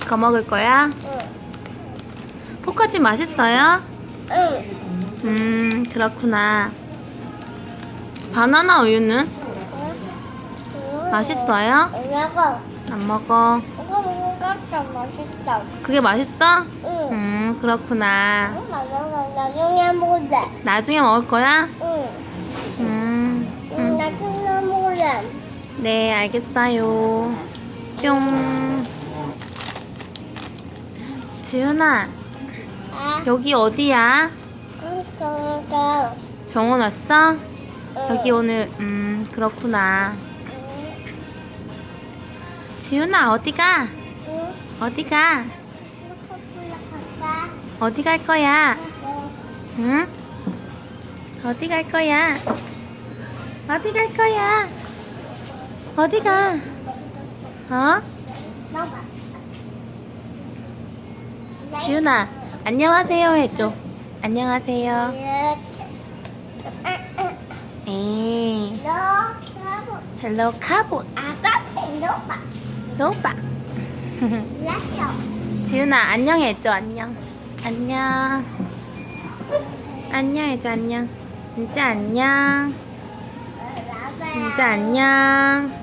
그거 먹을 거야? 응. 포카칩 맛있어요? 응. 음, 그렇구나. 바나나 우유는 응. 맛있어요? 이거 안 먹어. 이거 먹으니까 맛있어. 그게 맛있어? 응. 음, 그렇구나. 응, 나중에 나중에 먹을래. 나중에 먹을 거야? 응. 음, 응, 음. 나중에 먹을래. 네, 알겠어요. 뿅. 지은아, 아, 여기 어디야? 응, 그러니까. 병원 왔어? 응. 여기 오늘, 음, 그렇구나. 응. 지은아, 어디가? 응. 어디가? 어디 갈 거야? 응. 응? 어디 갈 거야? 어디 갈 거야? 어디 가? 어? 먹어. 지훈아, 안녕하세요 해줘. 안녕하세요. 에이, 너, 가보. 헬로 카보. 라시오. 지훈아, 안녕 해줘. 안녕. 안녕. 안녕 해줘. 안녕. 진짜 안녕. 진짜 안녕.